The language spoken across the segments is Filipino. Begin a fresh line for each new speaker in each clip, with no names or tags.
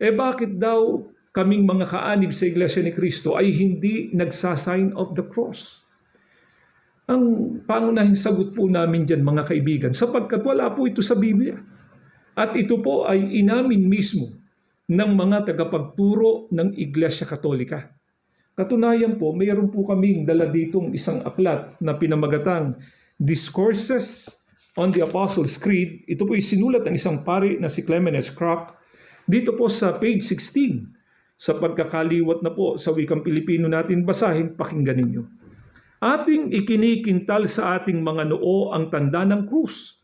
Eh bakit daw kaming mga kaanib sa Iglesia ni Cristo ay hindi nagsasign of the cross? Ang pangunahing sagot po namin dyan mga kaibigan, sapagkat wala po ito sa Biblia. At ito po ay inamin mismo ng mga tagapagturo ng Iglesia Katolika. Katunayan po, mayroon po kaming dala ditong isang aklat na pinamagatang Discourses on the Apostles' Creed. Ito po ay sinulat ng isang pari na si Clement H. Crock. Dito po sa page 16, sa pagkakaliwat na po sa wikang Pilipino natin basahin, pakinggan ninyo. Ating ikinikintal sa ating mga noo ang tanda ng krus.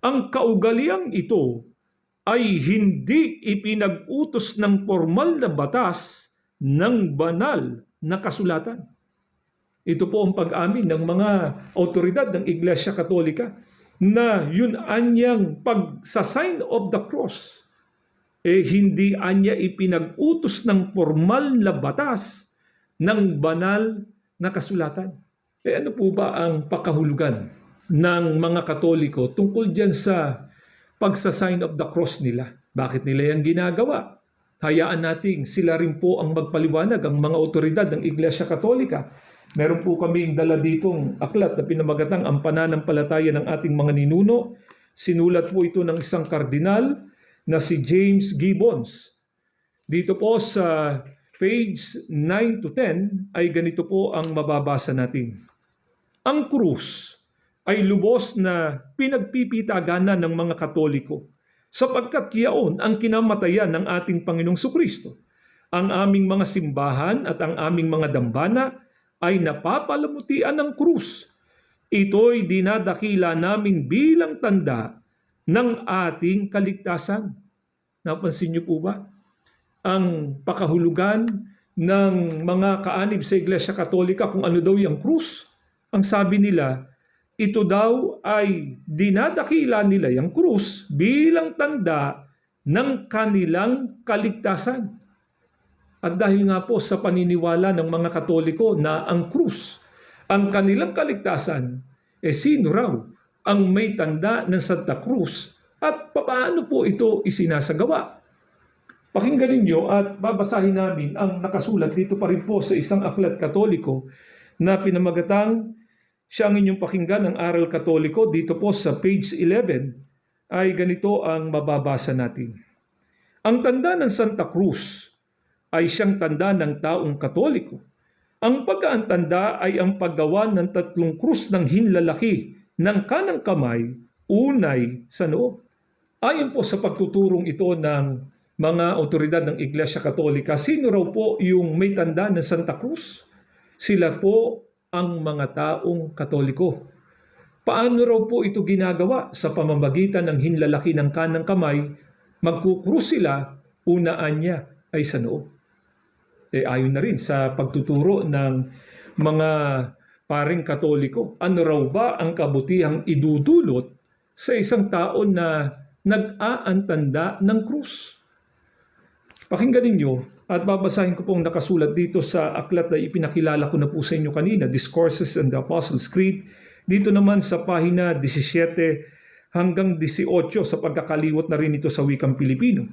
Ang kaugaliang ito ay hindi ipinag-utos ng formal na batas ng banal na kasulatan. Ito po ang pag-amin ng mga otoridad ng Iglesia Katolika na yun anyang pagsasign of the cross eh hindi anya ipinag-utos ng formal na batas ng banal na kasulatan. Eh ano po ba ang pakahulugan ng mga Katoliko tungkol dyan sa pagsasign of the cross nila? Bakit nila yan ginagawa? Hayaan nating sila rin po ang magpaliwanag, ang mga otoridad ng Iglesia Katolika. Meron po kaming dala ditong aklat na pinamagatang ang pananampalataya ng ating mga ninuno. Sinulat po ito ng isang kardinal na si James Gibbons. Dito po sa page 9 to 10 ay ganito po ang mababasa natin. Ang krus ay lubos na pinagpipitaganan ng mga Katoliko sapagkat yaon ang kinamatayan ng ating Panginoong Sukristo. Ang aming mga simbahan at ang aming mga dambana ay napapalamutian ng krus. Ito'y dinadakila namin bilang tanda ng ating kaligtasan. Napansin niyo po ba? Ang pakahulugan ng mga kaanib sa Iglesia Katolika kung ano daw yung krus. Ang sabi nila, ito daw ay dinadakila nila yung krus bilang tanda ng kanilang kaligtasan. At dahil nga po sa paniniwala ng mga Katoliko na ang krus, ang kanilang kaligtasan, eh sino raw ang may tanda ng Santa Cruz at paano po ito isinasagawa? Pakinggan ninyo at babasahin namin ang nakasulat dito pa rin po sa isang aklat katoliko na pinamagatang siya ang inyong pakinggan ng Aral Katoliko dito po sa page 11 ay ganito ang mababasa natin. Ang tanda ng Santa Cruz ay siyang tanda ng taong katoliko. Ang pagkaantanda ay ang paggawa ng tatlong krus ng hinlalaki ng kanang kamay, unay sa noo. Ayon po sa pagtuturong ito ng mga otoridad ng Iglesia Katolika, sino raw po yung may tanda ng Santa Cruz? Sila po ang mga taong katoliko. Paano raw po ito ginagawa? Sa pamamagitan ng hinlalaki ng kanang kamay, magkukrus sila, unaan niya ay sa noo. Eh, ayon na rin sa pagtuturo ng mga paring katoliko, ano raw ba ang kabutihang idudulot sa isang tao na nag-aantanda ng krus? Pakinggan ninyo at babasahin ko pong nakasulat dito sa aklat na ipinakilala ko na po sa inyo kanina, Discourses on the Apostles' Creed. Dito naman sa pahina 17 hanggang 18 sa pagkakaliwat na rin ito sa wikang Pilipino.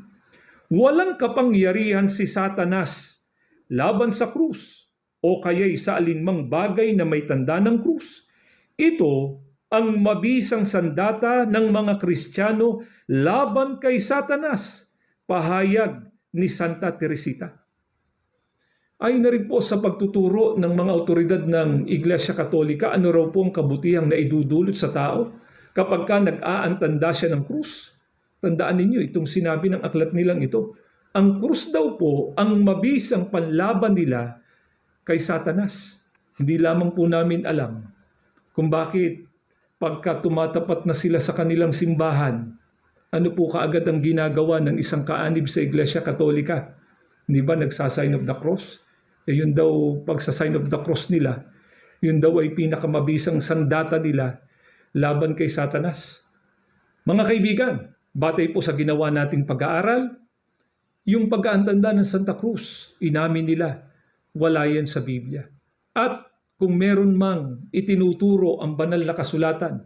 Walang kapangyarihan si Satanas laban sa krus o kaya'y sa alinmang bagay na may tanda ng krus. Ito ang mabisang sandata ng mga Kristiyano laban kay Satanas, pahayag ni Santa Teresita. Ayon na rin po sa pagtuturo ng mga otoridad ng Iglesia Katolika, ano raw po ang kabutihang na idudulot sa tao kapag ka nag-aantanda siya ng krus. Tandaan ninyo itong sinabi ng aklat nilang ito. Ang krus daw po ang mabisang panlaban nila kay Satanas. Hindi lamang po namin alam kung bakit pagka tumatapat na sila sa kanilang simbahan, ano po kaagad ang ginagawa ng isang kaanib sa Iglesia Katolika? Hindi ba nagsasign of the cross? E yun daw pagsasign of the cross nila, yun daw ay pinakamabisang sandata nila laban kay Satanas. Mga kaibigan, batay po sa ginawa nating pag-aaral, yung pag-aantanda ng Santa Cruz, inamin nila, wala yan sa Biblia. At kung meron mang itinuturo ang banal na kasulatan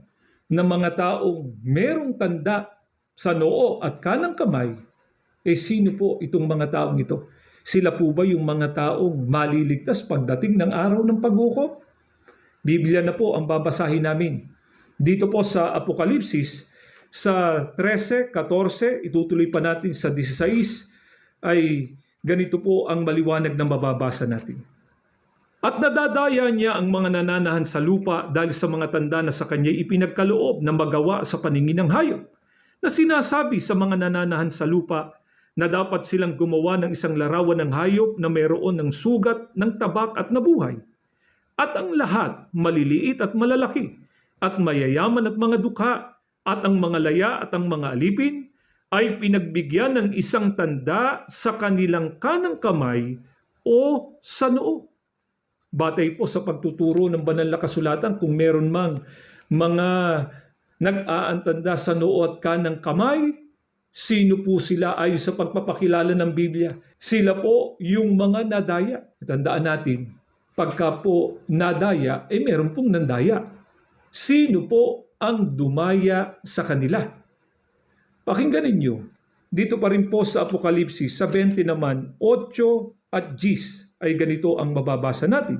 ng mga taong merong tanda sa noo at kanang kamay, Eh sino po itong mga taong ito? Sila po ba yung mga taong maliligtas pagdating ng araw ng paghukom? Biblia na po ang babasahin namin. Dito po sa Apokalipsis, sa 13, 14, itutuloy pa natin sa 16, ay ganito po ang maliwanag na mababasa natin. At nadadaya niya ang mga nananahan sa lupa dahil sa mga tanda na sa kanya ipinagkaloob na magawa sa paningin ng hayop, na sinasabi sa mga nananahan sa lupa na dapat silang gumawa ng isang larawan ng hayop na mayroon ng sugat, ng tabak at nabuhay. At ang lahat, maliliit at malalaki, at mayayaman at mga dukha, at ang mga laya at ang mga alipin, ay pinagbigyan ng isang tanda sa kanilang kanang kamay o sa noo. Batay po sa pagtuturo ng banal na kasulatan kung meron mang mga nag-aantanda sa noo at kanang kamay, sino po sila ayon sa pagpapakilala ng Biblia? Sila po yung mga nadaya. Tandaan natin, pagka po nadaya, eh meron pong nandaya. Sino po ang dumaya sa kanila? Pakinggan ninyo. Dito pa rin po sa Apokalipsis, sa 20 naman, 8 at 10 ay ganito ang mababasa natin.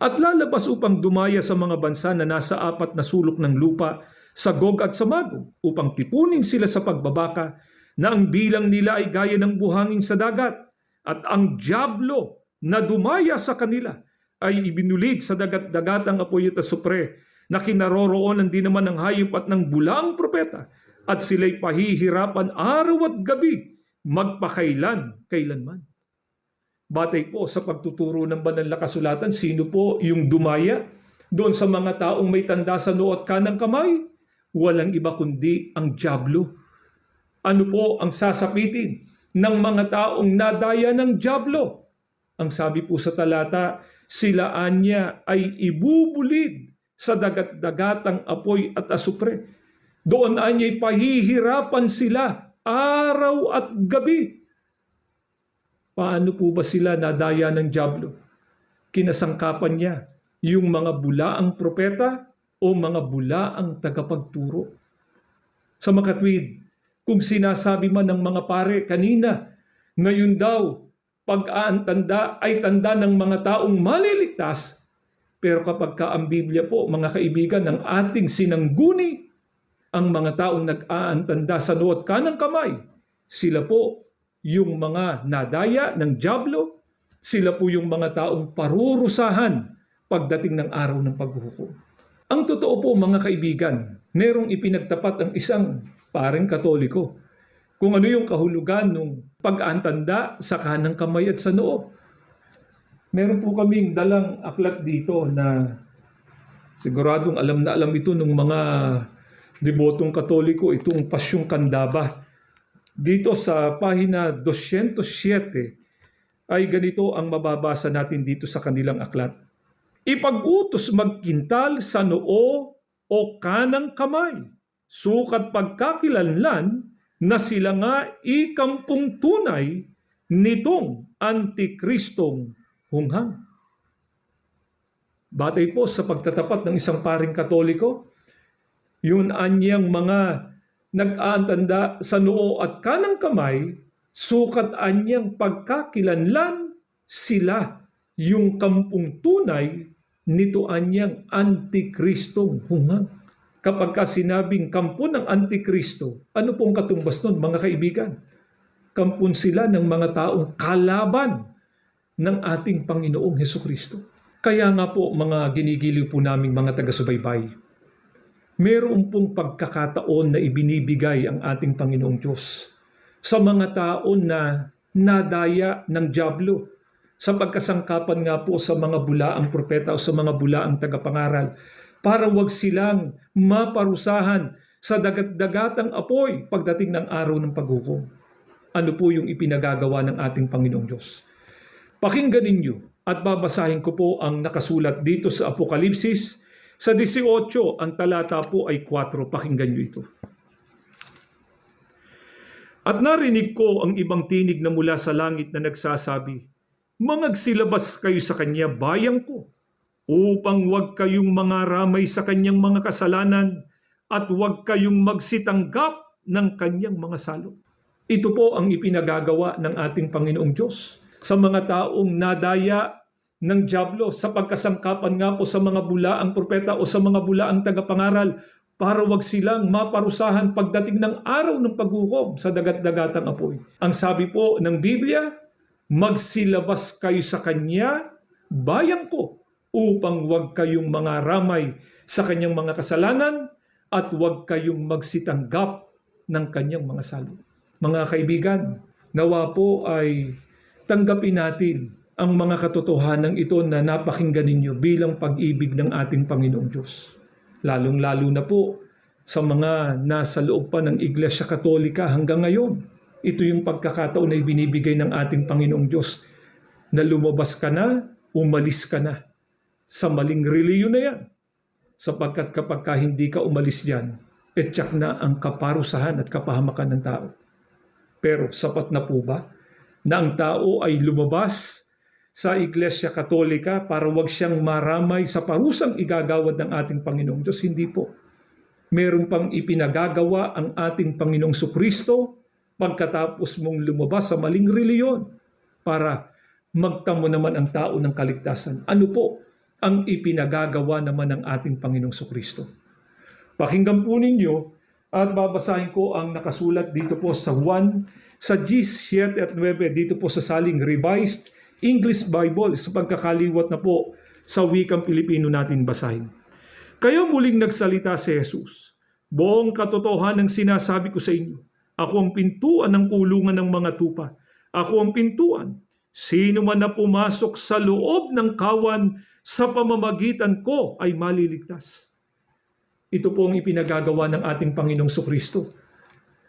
At lalabas upang dumaya sa mga bansa na nasa apat na sulok ng lupa, sa Gog at sa Magog, upang tipunin sila sa pagbabaka na ang bilang nila ay gaya ng buhangin sa dagat, at ang Diablo na dumaya sa kanila ay ibinulid sa dagat-dagatang apoy at asupre na kinaroroonan din naman ng hayop at ng bulaang propeta at sila'y pahihirapan araw at gabi magpakailan kailanman. Batay po sa pagtuturo ng banal na kasulatan, sino po yung dumaya doon sa mga taong may tanda sa noo at kanang kamay? Walang iba kundi ang Diablo. Ano po ang sasapitin ng mga taong nadaya ng Diablo? Ang sabi po sa talata, sila anya ay ibubulid sa dagat-dagatang apoy at asupre. Doon anya'y pahihirapan sila araw at gabi. Paano po ba sila nadaya ng Diablo? Kinasangkapan niya yung mga bulaang propeta o mga bulaang tagapagturo. Sa makatwid, kung sinasabi man ng mga pare kanina, ngayon daw, pag-aantanda ay tanda ng mga taong maliligtas. Pero kapag ka ang Biblia po, mga kaibigan, ng ating sinangguni, ang mga taong nag-aantanda sa nuot kanang kamay, sila po yung mga nadaya ng Diablo, sila po yung mga taong parurusahan pagdating ng araw ng paghuhukom. Ang totoo po mga kaibigan, merong ipinagtapat ang isang pareng katoliko kung ano yung kahulugan ng pag-aantanda sa kanang kamay at sa noo. Meron po kaming dalang aklat dito na siguradong alam na alam ito ng mga debotong katoliko, itong Pasyong Kandaba. Dito sa pahina 207 ay ganito ang mababasa natin dito sa kanilang aklat. Ipag-utos magkintal sa noo o kanang kamay, sukat pagkakilanlan na sila nga ikampung tunay nitong antikristong hunghang. Batay po sa pagtatapat ng isang paring katoliko, yun anyang mga nag-aantanda sa noo at kanang kamay, sukat anyang pagkakilanlan sila yung kampung tunay nito anyang antikristong hunghang. Kapag ka sinabing kampo ng antikristo, ano pong katumbas nun mga kaibigan? Kampon sila ng mga taong kalaban ng ating Panginoong Heso Kristo. Kaya nga po mga ginigiliw po naming mga taga-subaybay, meron pong pagkakataon na ibinibigay ang ating Panginoong Diyos sa mga taon na nadaya ng Diablo sa pagkasangkapan nga po sa mga bulaang propeta o sa mga bulaang tagapangaral para wag silang maparusahan sa dagat-dagatang apoy pagdating ng araw ng paghukom. Ano po yung ipinagagawa ng ating Panginoong Diyos? Pakinggan ninyo at babasahin ko po ang nakasulat dito sa Apokalipsis sa 18, ang talata po ay 4. Pakinggan nyo ito. At narinig ko ang ibang tinig na mula sa langit na nagsasabi, Mangagsilabas kayo sa kanya, bayang ko, upang wag kayong mga ramay sa kanyang mga kasalanan at wag kayong magsitanggap ng kanyang mga salot. Ito po ang ipinagagawa ng ating Panginoong Diyos sa mga taong nadaya ng Diablo sa pagkasangkapan nga po sa mga bulaang propeta o sa mga bulaang tagapangaral para wag silang maparusahan pagdating ng araw ng paghukom sa dagat-dagatang apoy. Ang sabi po ng Biblia, magsilabas kayo sa Kanya, bayan ko, upang wag kayong mga ramay sa Kanyang mga kasalanan at wag kayong magsitanggap ng Kanyang mga salo. Mga kaibigan, nawa po ay tanggapin natin ang mga katotohanan ito na napakinggan ninyo bilang pag-ibig ng ating Panginoong Diyos. Lalong-lalo na po sa mga nasa loob pa ng Iglesia Katolika hanggang ngayon. Ito yung pagkakataon na ibinibigay ng ating Panginoong Diyos na lumabas ka na, umalis ka na sa maling reliyon na yan. Sapagkat kapag ka hindi ka umalis yan, etyak na ang kaparusahan at kapahamakan ng tao. Pero sapat na po ba na ang tao ay lumabas sa Iglesia Katolika para wag siyang maramay sa parusang igagawad ng ating Panginoong Diyos? Hindi po. Meron pang ipinagagawa ang ating Panginoong Sukristo pagkatapos mong lumabas sa maling reliyon para magtamo naman ang tao ng kaligtasan. Ano po ang ipinagagawa naman ng ating Panginoong Sukristo? Pakinggan po ninyo at babasahin ko ang nakasulat dito po sa 1 sa G7 at 9 dito po sa saling revised English Bible sa pagkakaliwat na po sa wikang Pilipino natin basahin. Kayo muling nagsalita si Jesus. Buong katotohanan ng sinasabi ko sa inyo. Ako ang pintuan ng kulungan ng mga tupa. Ako ang pintuan. Sino man na pumasok sa loob ng kawan sa pamamagitan ko ay maliligtas. Ito po ang ipinagagawa ng ating Panginoong Sukristo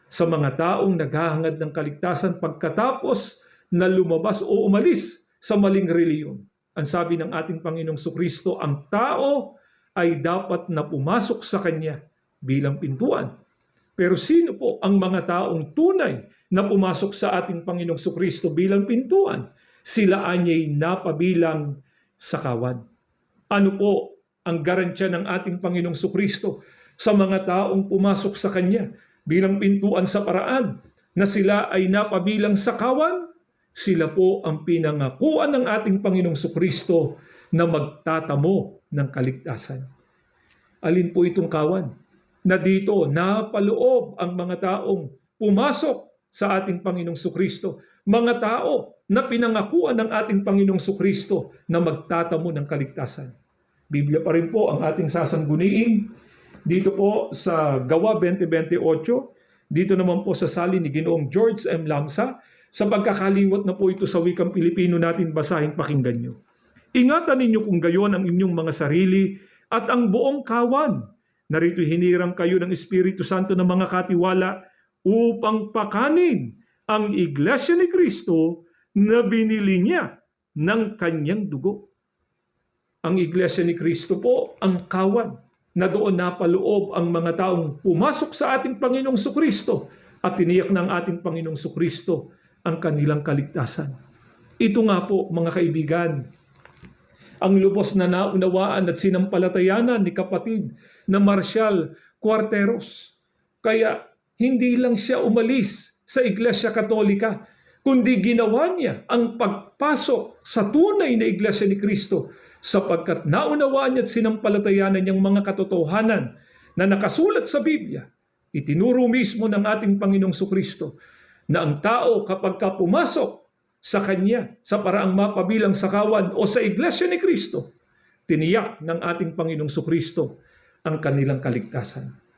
sa mga taong naghahangad ng kaligtasan pagkatapos na lumabas o umalis sa maling reliyon. Ang sabi ng ating Panginoong Sukristo, ang tao ay dapat na pumasok sa Kanya bilang pintuan. Pero sino po ang mga taong tunay na pumasok sa ating Panginoong Sukristo bilang pintuan? Sila anya'y napabilang sa kawan. Ano po ang garansya ng ating Panginoong Sukristo sa mga taong pumasok sa Kanya bilang pintuan sa paraan na sila ay napabilang sa kawan? Sila po ang pinangakuan ng ating Panginoong Sukristo na magtatamo ng kaligtasan. Alin po itong kawan? Na dito napaloob ang mga taong pumasok sa ating Panginoong Sukristo. Mga tao na pinangakuan ng ating Panginoong Sukristo na magtatamo ng kaligtasan. Biblia pa rin po ang ating sasangguniin. Dito po sa Gawa 2028, dito naman po sa sali ni Ginoong George M. Lamsa, sa pagkakaliwat na po ito sa wikang Pilipino natin basahin pakinggan nyo. Ingatan ninyo kung gayon ang inyong mga sarili at ang buong kawan. Narito hiniram kayo ng Espiritu Santo ng mga katiwala upang pakanin ang Iglesia ni Kristo na binili niya ng kanyang dugo. Ang Iglesia ni Kristo po ang kawan na doon napaloob ang mga taong pumasok sa ating Panginoong Sukristo at tiniyak ng ating Panginoong Sukristo ang kanilang kaligtasan. Ito nga po mga kaibigan, ang lubos na naunawaan at sinampalatayanan ni kapatid na Marshal Cuarteros. Kaya hindi lang siya umalis sa Iglesia Katolika, kundi ginawa niya ang pagpasok sa tunay na Iglesia ni Kristo sapagkat naunawaan niya at sinampalatayanan niyang mga katotohanan na nakasulat sa Biblia. Itinuro mismo ng ating Panginoong Sukristo na ang tao kapag ka pumasok sa Kanya sa paraang mapabilang sa kawan o sa Iglesia ni Kristo, tiniyak ng ating Panginoong Sukristo ang kanilang kaligtasan.